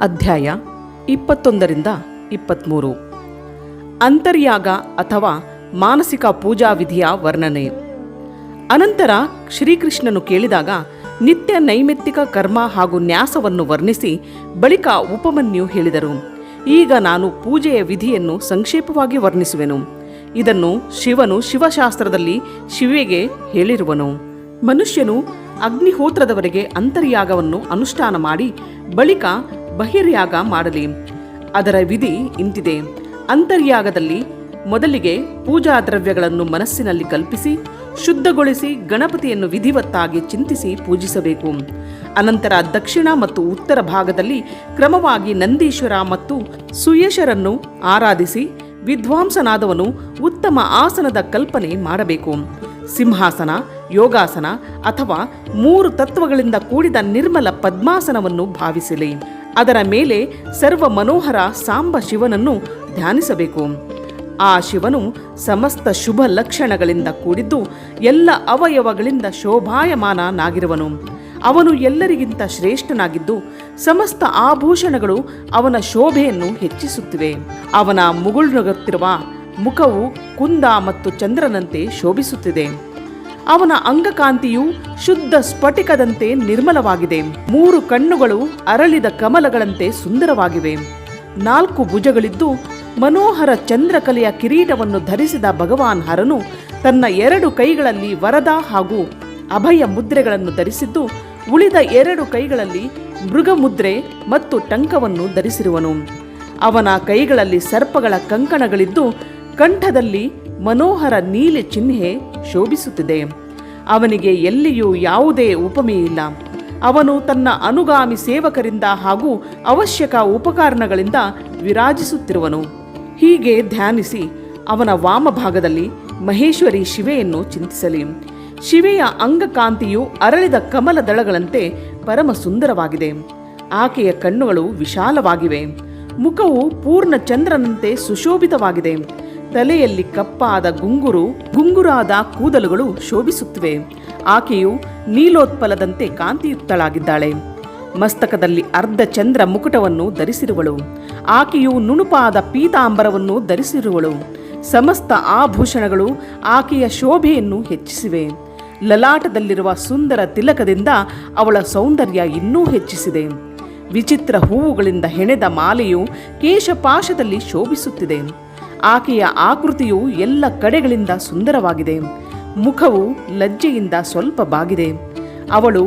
ಅಧ್ಯಾಯ ಇಪ್ಪತ್ತೊಂದರಿಂದ ಇಪ್ಪತ್ತ್ಮೂರು ಅಂತರ್ಯಾಗ ಅಥವಾ ಮಾನಸಿಕ ಪೂಜಾ ವಿಧಿಯ ವರ್ಣನೆ. ಅನಂತರ ಶ್ರೀಕೃಷ್ಣನು ಕೇಳಿದಾಗ ನಿತ್ಯ ನೈಮಿತ್ತಿಕ ಕರ್ಮ ಹಾಗೂ ನ್ಯಾಸವನ್ನು ವರ್ಣಿಸಿ ಬಳಿಕ ಉಪಮನ್ಯು ಹೇಳಿದರು. ಈಗ ನಾನು ಪೂಜೆಯ ವಿಧಿಯನ್ನು ಸಂಕ್ಷೇಪವಾಗಿ ವರ್ಣಿಸುವೆನು. ಇದನ್ನು ಶಿವನು ಶಿವಶಾಸ್ತ್ರದಲ್ಲಿ ಶಿವೆಗೆ ಹೇಳಿರುವನು. ಮನುಷ್ಯನು ಅಗ್ನಿಹೋತ್ರದವರೆಗೆ ಅಂತರ್ಯಾಗವನ್ನು ಅನುಷ್ಠಾನ ಮಾಡಿ ಬಳಿಕ ಬಹಿರ್ಯಾಗ ಮಾಡಲಿ. ಅದರ ವಿಧಿ ಇಂತಿದೆ. ಅಂತರ್ಯಾಗದಲ್ಲಿ ಮೊದಲಿಗೆ ಪೂಜಾ ದ್ರವ್ಯಗಳನ್ನು ಮನಸ್ಸಿನಲ್ಲಿ ಕಲ್ಪಿಸಿ, ಶುದ್ಧಗೊಳಿಸಿ ಗಣಪತಿಯನ್ನು ವಿಧಿವತ್ತಾಗಿ ಚಿಂತಿಸಿ ಪೂಜಿಸಬೇಕು. ಅನಂತರ ದಕ್ಷಿಣ ಮತ್ತು ಉತ್ತರ ಭಾಗದಲ್ಲಿ ಕ್ರಮವಾಗಿ ನಂದೀಶ್ವರ ಮತ್ತು ಸುಯೇಶರನ್ನು ಆರಾಧಿಸಿ, ವಿದ್ವಾಂಸನಾದವನು ಉತ್ತಮ ಆಸನದ ಕಲ್ಪನೆ ಮಾಡಬೇಕು. ಸಿಂಹಾಸನ, ಯೋಗಾಸನ ಅಥವಾ ಮೂರು ತತ್ವಗಳಿಂದ ಕೂಡಿದ ನಿರ್ಮಲ ಪದ್ಮಾಸನವನ್ನು ಭಾವಿಸಲಿ. ಅದರ ಮೇಲೆ ಸರ್ವ ಮನೋಹರ ಸಾಂಬ ಶಿವನನ್ನು ಧ್ಯಾನಿಸಬೇಕು. ಆ ಶಿವನು ಸಮಸ್ತ ಶುಭ ಲಕ್ಷಣಗಳಿಂದ ಕೂಡಿದ್ದು ಎಲ್ಲ ಅವಯವಗಳಿಂದ ಶೋಭಾಯಮಾನನಾಗಿರುವನು. ಅವನು ಎಲ್ಲರಿಗಿಂತ ಶ್ರೇಷ್ಠನಾಗಿದ್ದು ಸಮಸ್ತ ಆಭೂಷಣಗಳು ಅವನ ಶೋಭೆಯನ್ನು ಹೆಚ್ಚಿಸುತ್ತಿವೆ. ಅವನ ಮುಗುಳ್ನಗುತ್ತಿರುವ ಮುಖವು ಕುಂದ ಮತ್ತು ಚಂದ್ರನಂತೆ ಶೋಭಿಸುತ್ತಿದೆ. ಅವನ ಅಂಗಕಾಂತಿಯು ಶುದ್ಧ ಸ್ಫಟಿಕದಂತೆ ನಿರ್ಮಲವಾಗಿದೆ. ಮೂರು ಕಣ್ಣುಗಳು ಅರಳಿದ ಕಮಲಗಳಂತೆ ಸುಂದರವಾಗಿವೆ. ನಾಲ್ಕು ಭುಜಗಳಿದ್ದು ಮನೋಹರ ಚಂದ್ರಕಲೆಯ ಕಿರೀಟವನ್ನು ಧರಿಸಿದ ಭಗವಾನ್ ಹರನು ತನ್ನ ಎರಡು ಕೈಗಳಲ್ಲಿ ವರದ ಹಾಗೂ ಅಭಯ ಮುದ್ರೆಗಳನ್ನು ಧರಿಸಿದ್ದು, ಉಳಿದ ಎರಡು ಕೈಗಳಲ್ಲಿ ಮೃಗಮುದ್ರೆ ಮತ್ತು ಟಂಕವನ್ನು ಧರಿಸಿರುವನು. ಅವನ ಕೈಗಳಲ್ಲಿ ಸರ್ಪಗಳ ಕಂಕಣಗಳಿದ್ದು, ಕಂಠದಲ್ಲಿ ಮನೋಹರ ನೀಲಿ ಚಿಹ್ನೆ ಶೋಭಿಸುತ್ತಿದೆ. ಅವನಿಗೆ ಎಲ್ಲಿಯೂ ಯಾವುದೇ ಉಪಮೆಯಿಲ್ಲ ಅವನು ತನ್ನ ಅನುಗಾಮಿ ಸೇವಕರಿಂದ ಹಾಗೂ ಅವಶ್ಯಕ ಉಪಕರಣಗಳಿಂದ ವಿರಾಜಿಸುತ್ತಿರುವನು. ಹೀಗೆ ಧ್ಯಾನಿಸಿ ಅವನ ವಾಮಭಾಗದಲ್ಲಿ ಮಹೇಶ್ವರಿ ಶಿವೆಯನ್ನು ಚಿಂತಿಸಲಿ. ಶಿವೆಯ ಅಂಗಕಾಂತಿಯು ಅರಳಿದ ಕಮಲ ದಳಗಳಂತೆ ಪರಮ ಸುಂದರವಾಗಿದೆ ಆಕೆಯ ಕಣ್ಣುಗಳು ವಿಶಾಲವಾಗಿವೆ. ಮುಖವು ಪೂರ್ಣ ಚಂದ್ರನಂತೆ ಸುಶೋಭಿತವಾಗಿದೆ. ತಲೆಯಲ್ಲಿ ಕಪ್ಪಾದ ಗುಂಗುರು, ಗುಂಗುರಾದ ಕೂದಲುಗಳು ಶೋಭಿಸುತ್ತಿವೆ. ಆಕೆಯು ನೀಲೋತ್ಪಲದಂತೆ ಕಾಂತಿಯುಕ್ತಳಾಗಿದ್ದಾಳೆ. ಮಸ್ತಕದಲ್ಲಿ ಅರ್ಧ ಚಂದ್ರ ಮುಕುಟವನ್ನು ಧರಿಸಿರುವಳು. ಆಕೆಯು ನುಣುಪಾದ ಪೀತಾಂಬರವನ್ನು ಧರಿಸಿರುವಳು. ಸಮಸ್ತ ಆಭೂಷಣಗಳು ಆಕೆಯ ಶೋಭೆಯನ್ನು ಹೆಚ್ಚಿಸಿವೆ. ಲಲಾಟದಲ್ಲಿರುವ ಸುಂದರ ತಿಲಕದಿಂದ ಅವಳ ಸೌಂದರ್ಯ ಇನ್ನೂ ಹೆಚ್ಚಿಸಿದೆ. ವಿಚಿತ್ರ ಹೂವುಗಳಿಂದ ಹೆಣೆದ ಮಾಲೆಯು ಕೇಶಪಾಶದಲ್ಲಿ ಶೋಭಿಸುತ್ತಿದೆ. ಆಕೆಯ ಆಕೃತಿಯು ಎಲ್ಲ ಕಡೆಗಳಿಂದ ಸುಂದರವಾಗಿದೆ. ಮುಖವು ಲಜ್ಜೆಯಿಂದ ಸ್ವಲ್ಪ ಬಾಗಿದೆ. ಅವಳು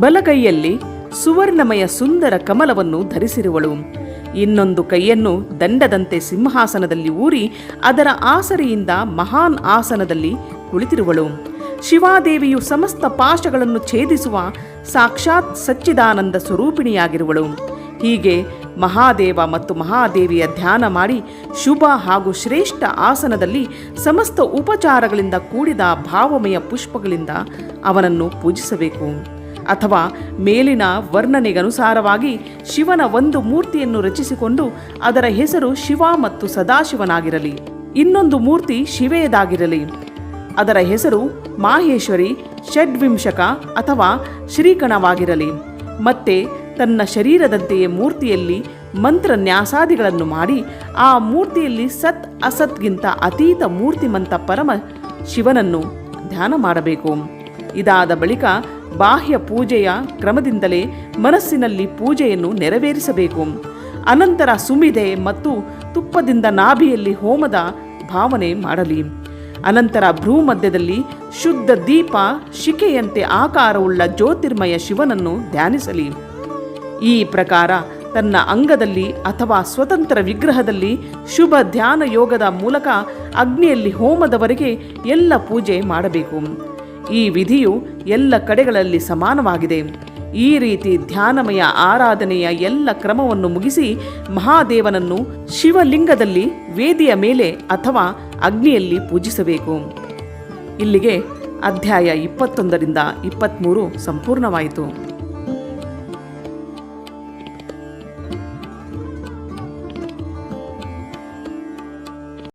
ಬಲಗೈಯಲ್ಲಿ ಸುವರ್ಣಮಯ ಸುಂದರ ಕಮಲವನ್ನು ಧರಿಸಿರುವಳು. ಇನ್ನೊಂದು ಕೈಯನ್ನು ದಂಡದಂತೆ ಸಿಂಹಾಸನದಲ್ಲಿ ಊರಿ ಅದರ ಆಸರೆಯಿಂದ ಮಹಾನ್ ಆಸನದಲ್ಲಿ ಕುಳಿತಿರುವಳು. ಶಿವಾದೇವಿಯು ಸಮಸ್ತ ಪಾಶಗಳನ್ನು ಛೇದಿಸುವ ಸಾಕ್ಷಾತ್ ಸಚ್ಚಿದಾನಂದ ಸ್ವರೂಪಿಣಿಯಾಗಿರುವಳು. ಹೀಗೆ ಮಹಾದೇವ ಮತ್ತು ಮಹಾದೇವಿಯ ಧ್ಯಾನ ಮಾಡಿ ಶುಭ ಹಾಗೂ ಶ್ರೇಷ್ಠ ಆಸನದಲ್ಲಿ ಸಮಸ್ತ ಉಪಚಾರಗಳಿಂದ ಕೂಡಿದ ಭಾವಮಯ ಪುಷ್ಪಗಳಿಂದ ಅವನನ್ನು ಪೂಜಿಸಬೇಕು. ಅಥವಾ ಮೇಲಿನ ವರ್ಣನೆಗನುಸಾರವಾಗಿ ಶಿವನ ಒಂದು ಮೂರ್ತಿಯನ್ನು ರಚಿಸಿಕೊಂಡು ಅದರ ಹೆಸರು ಶಿವ ಮತ್ತು ಸದಾಶಿವನಾಗಿರಲಿ. ಇನ್ನೊಂದು ಮೂರ್ತಿ ಶಿವೆಯದಾಗಿರಲಿ. ಅದರ ಹೆಸರು ಮಾಹೇಶ್ವರಿ, ಷಡ್ವಿಂಶಕ ಅಥವಾ ಶ್ರೀಕಣವಾಗಿರಲಿ. ಮತ್ತೆ ತನ್ನ ಶರೀರದಂತೆಯೇ ಮೂರ್ತಿಯಲ್ಲಿ ಮಂತ್ರ ನ್ಯಾಸಾದಿಗಳನ್ನು ಮಾಡಿ, ಆ ಮೂರ್ತಿಯಲ್ಲಿ ಸತ್ ಅಸತ್ಗಿಂತ ಅತೀತ ಮೂರ್ತಿಮಂತ ಪರಮ ಶಿವನನ್ನು ಧ್ಯಾನ ಮಾಡಬೇಕು. ಇದಾದ ಬಳಿಕ ಬಾಹ್ಯ ಪೂಜೆಯ ಕ್ರಮದಿಂದಲೇ ಮನಸ್ಸಿನಲ್ಲಿ ಪೂಜೆಯನ್ನು ನೆರವೇರಿಸಬೇಕು. ಅನಂತರ ಸುಮಿದೆ ಮತ್ತು ತುಪ್ಪದಿಂದ ನಾಭಿಯಲ್ಲಿ ಹೋಮದ ಭಾವನೆ ಮಾಡಲಿ. ಅನಂತರ ಭ್ರೂ ಮಧ್ಯದಲ್ಲಿ ಶುದ್ಧ ದೀಪ, ಶಿಖೆಯಂತೆ ಆಕಾರವುಳ್ಳ ಜ್ಯೋತಿರ್ಮಯ ಶಿವನನ್ನು ಧ್ಯಾನಿಸಲಿ. ಈ ಪ್ರಕಾರ ತನ್ನ ಅಂಗದಲ್ಲಿ ಅಥವಾ ಸ್ವತಂತ್ರ ವಿಗ್ರಹದಲ್ಲಿ ಶುಭ ಧ್ಯಾನ ಯೋಗದ ಮೂಲಕ ಅಗ್ನಿಯಲ್ಲಿ ಹೋಮದವರೆಗೆ ಎಲ್ಲ ಪೂಜೆ ಮಾಡಬೇಕು. ಈ ವಿಧಿಯು ಎಲ್ಲ ಕಡೆಗಳಲ್ಲಿ ಸಮಾನವಾಗಿದೆ. ಈ ರೀತಿ ಧ್ಯಾನಮಯ ಆರಾಧನೆಯ ಎಲ್ಲ ಕ್ರಮವನ್ನು ಮುಗಿಸಿ ಮಹಾದೇವನನ್ನು ಶಿವಲಿಂಗದಲ್ಲಿ ವೇದಿಯ ಮೇಲೆ ಅಥವಾ ಅಗ್ನಿಯಲ್ಲಿ ಪೂಜಿಸಬೇಕು. ಇಲ್ಲಿಗೆ ಅಧ್ಯಾಯ ಇಪ್ಪತ್ತೊಂದರಿಂದ ಇಪ್ಪತ್ತ್ಮೂರು ಸಂಪೂರ್ಣವಾಯಿತು.